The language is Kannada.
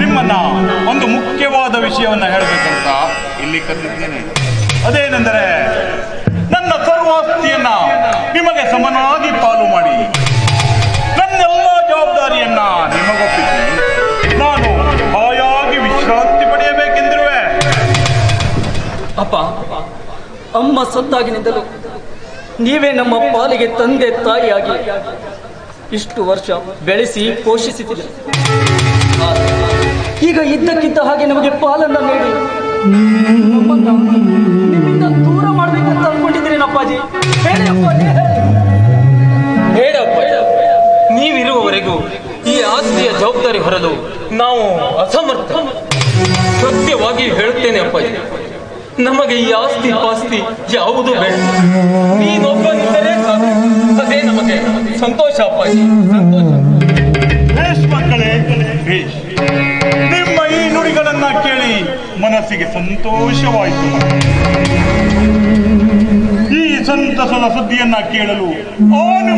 ನಿಮ್ಮನ್ನ ಒಂದು ಮುಖ್ಯವಾದ ವಿಷಯವನ್ನ ಹೇಳಬೇಕಂತ ಇಲ್ಲಿ ಕರೆದಿದ್ದೇನೆ. ಅದೇನೆಂದರೆ ನನ್ನ ಸರ್ವಾಸ್ತಿಯನ್ನ ನಿಮಗೆ ಸಮನಾಗಿ ಪಾಲು ಮಾಡಿ. ನನ್ನೆಲ್ಲ ಜವಾಬ್ದಾರಿಯನ್ನ ನಿಮಗೊಪ್ಪಿಸಿ. ನಾನು ಹಾಯಾಗಿ ವಿಶ್ರಾಂತಿ ಪಡೆಯಬೇಕೆಂದಿರುವೆ. ಅಪ್ಪ, ಅಮ್ಮ ಸತ್ತಾಗಿನಿಂದಲೂ ನೀವೇ ನಮ್ಮ ಪಾಲಿಗೆ ತಂದೆ ತಾಯಿಯಾಗಿ. ಇಷ್ಟು ವರ್ಷ ಬೆಳೆಸಿ ಪೋಷಿಸುತ್ತಿದೆ ಈಗ ಇದ್ದಕ್ಕಿದ್ದ ಹಾಗೆ ನಮಗೆ ಪಾಲನ್ನ ನೀಡಿ. ನಿಮ್ಮಿಂದ ದೂರ ಮಾಡ್ಬೇಕಂತ ಅನ್ಕೊಂಡಿದ್ದೀರಿ ಅಪ್ಪಾಜಿ. ಬೇಡಪ್ಪ ನೀವಿರುವವರೆಗೂ ಈ ಆಸ್ತಿಯ ಜವಾಬ್ದಾರಿ ಹೊರಲು ನಾವು ಅಸಮರ್ಥ. ಸತ್ಯವಾಗಿ ಹೇಳುತ್ತೇನೆ ಅಪ್ಪಾಜಿ. ನಮಗೆ ಈ ಆಸ್ತಿ ಪಾಸ್ತಿ ಯಾವುದು ಬೇಡ. ನೀನೊಬ್ಬನಿದ್ದರೆ ನಮಗೆ ಸಂತೋಷ ಅಪ್ಪಾಜಿ ಸಂತೋಷ ಬೇಷ್ ಮಕ್ಕಳೇ ನಿಮ್ಮ ಈ ನುಡಿಗಳನ್ನ ಕೇಳಿ ಮನಸ್ಸಿಗೆ ಸಂತೋಷವಾಯಿತು ಈ ಸಂತಸದ ಸುದ್ದಿಯನ್ನ ಕೇಳಲು ಆ ನಿಮ್ಮ ತಾಯಿ ಬದುಕಿದ್ದರೆ